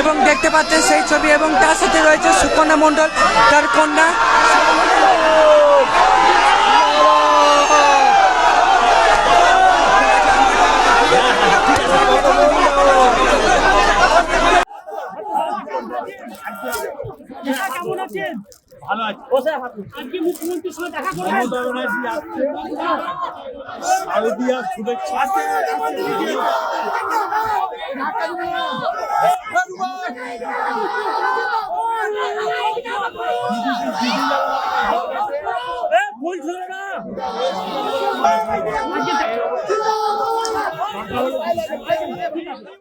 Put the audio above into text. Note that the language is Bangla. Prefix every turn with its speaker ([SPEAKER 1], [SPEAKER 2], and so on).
[SPEAKER 1] এবং দেখতে পাচ্ছেন সেই ছবি এবং তার সাথে রয়েছে সুকন্যা মণ্ডল তার কন্যা
[SPEAKER 2] কেমন আছেন? ভালো আছি। আজকে মুখ্যমন্ত্রীর সঙ্গে দেখা করবেন?
[SPEAKER 3] শারদীয়া শুভেচ্ছা।
[SPEAKER 2] এ, ছিল না। আজকে